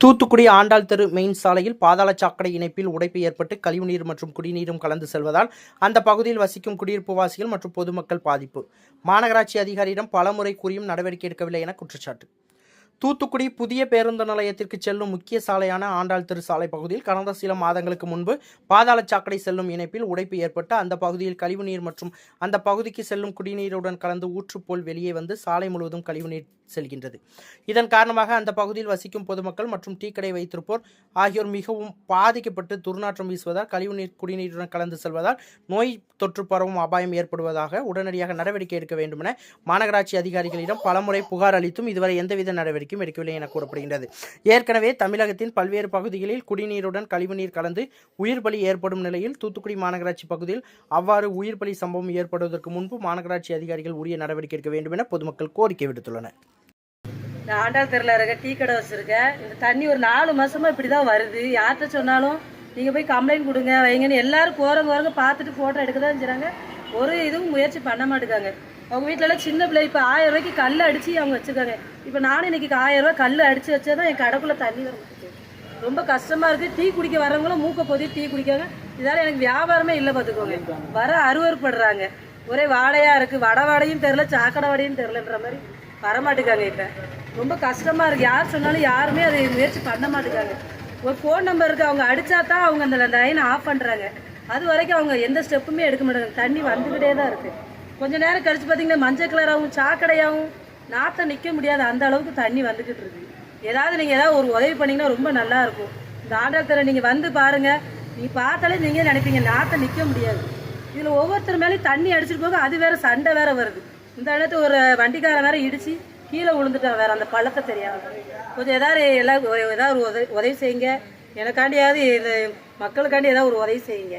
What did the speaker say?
தூத்துக்குடி ஆண்டாள் தெரு மெயின் சாலையில் பாதாள சாக்கடை இணைப்பில் உடைப்பு ஏற்பட்டு கழிவுநீர் மற்றும் குடிநீரும் கலந்து செல்வதால் அந்த பகுதியில் வசிக்கும் குடியிருப்பு வாசிகள் மற்றும் பொதுமக்கள் பாதிப்பு. மாநகராட்சி அதிகாரியிடம் பலமுறை கூறியும் நடவடிக்கை எடுக்கவில்லை என குற்றச்சாட்டு. தூத்துக்குடி புதிய பேருந்து நிலையத்திற்கு செல்லும் முக்கிய சாலையான ஆண்டாள் தெரு சாலை பகுதியில் கடந்த சில மாதங்களுக்கு முன்பு பாதாள சாக்கடை செல்லும் இணைப்பில் உடைப்பு ஏற்பட்டு அந்த பகுதியில் கழிவுநீர் மற்றும் அந்த பகுதிக்கு செல்லும் குடிநீருடன் கலந்து ஊற்று போல் வெளியே வந்து சாலை முழுவதும் கழிவுநீர் செல்கின்றது. இதன் காரணமாக அந்த பகுதியில் வசிக்கும் பொதுமக்கள் மற்றும் டீக்கடை வைத்திருப்போர் ஆகியோர் மிகவும் பாதிக்கப்பட்டு துர்நாற்றம் வீசுவதால் கழிவுநீர் குடிநீருடன் கலந்து செல்வதால் நோய் தொற்று பரவும் அபாயம் ஏற்படுவதாக உடனடியாக நடவடிக்கை எடுக்க வேண்டும் என மாநகராட்சி அதிகாரிகளிடம் பலமுறை புகார் அளித்தும் இதுவரை எந்தவித நடவடிக்கை நடவடிக்கையும் எடுக்கவில்லை என கூறப்படுகின்றது. ஏற்கனவே தமிழகத்தின் பல்வேறு பகுதிகளில் குடிநீருடன் கழிவுநீர் கலந்து உயிர் பலி ஏற்படும் நிலையில் தூத்துக்குடி மாநகராட்சி பகுதியில் அவ்வாறு உயிர் பலி சம்பவம் ஏற்படுவதற்கு முன்பு மாநகராட்சி அதிகாரிகள் உரிய நடவடிக்கை எடுக்க வேண்டும் என பொதுமக்கள் கோரிக்கை விடுத்துள்ளனர். நான் ஆண்டாள் தெருல இருக்க டீ கடை வச்சிருக்கேன் இந்த தண்ணி ஒரு நாலு மாசமா இப்படிதான் வருது. யார்கிட்ட சொன்னாலும் நீங்க போய் கம்ப்ளைண்ட் கொடுங்க வைங்கன்னு எல்லாரும் போறவங்க வரங்க பார்த்துட்டு போட்டோ எடுக்க தான் செய்றாங்க. ஒரு இதுவும் முயற்சி பண்ண மாட்டேங்காங்க அவங்க வீட்டிலலாம் சின்ன பிள்ளை இப்போ ஆயிரம் ரூபாய்க்கு கல் அடிச்சு அவங்க வச்சுருக்காங்க. இப்போ நானும் இன்னைக்கு ஆயிரம் ரூபா கல் அடிச்சு வச்சாதான் என் கடைக்குள்ளே தண்ணி வர மாட்டேங்குது ரொம்ப கஷ்டமாக இருக்குது டீ குடிக்க வரவங்களும் மூக்கை பொதி டீ குடிக்காங்க. இதால் எனக்கு வியாபாரமே இல்லை பார்த்துக்கோங்க வர அறுவறுப்படுறாங்க ஒரே வாடையாக இருக்குது வடை வாடையும் தெரில சாக்கடை வாடையும் தெரிலன்ற மாதிரி வரமாட்டேங்காங்க இப்போ. ரொம்ப கஷ்டமாக இருக்குது யார் சொன்னாலும் யாருமே அதை முயற்சி பண்ண மாட்டேங்காங்க. ஒரு ஃபோன் நம்பர் இருக்குது அவங்க அடித்தா தான் அவங்க அந்த லைனை ஆஃப் பண்ணுறாங்க அது வரைக்கும் அவங்க எந்த ஸ்டெப்புமே எடுக்க மாட்டாங்க தண்ணி வந்துக்கிட்டே தான் இருக்குது கொஞ்ச நேரம் கழிச்சு பார்த்தீங்கன்னா மஞ்சள் கலராகவும் சாக்கடையாகவும் நாத்தம் நிற்க முடியாது அந்த அளவுக்கு தண்ணி வந்துக்கிட்டு இருக்கு. ஏதாவது நீங்கள் ஏதாவது ஒரு உதவி பண்ணிங்கன்னா ரொம்ப நல்லா இருக்கும். இந்த ஆண்டத்தில் நீங்கள் வந்து பாருங்கள் நீ பார்த்தாலே நீங்கள் நினைப்பீங்க நாத்தம் நிற்க முடியாது. இதில் ஒவ்வொருத்தர் மேலேயும் தண்ணி அடிச்சிட்டு போக அது வேற சண்டை வேறு வருது. இந்த இடத்து ஒரு வண்டிக்காரன் வேறு இடித்து கீழே விழுந்துட்டான் வேறு அந்த பழத்தை தெரியாது கொஞ்சம் ஏதாவது எல்லாம் ஏதாவது ஒரு உதவி உதவி செய்யுங்க. எனக்காண்டியாவது இது மக்களுக்காண்டி ஏதாவது ஒரு உதவி செய்யுங்க.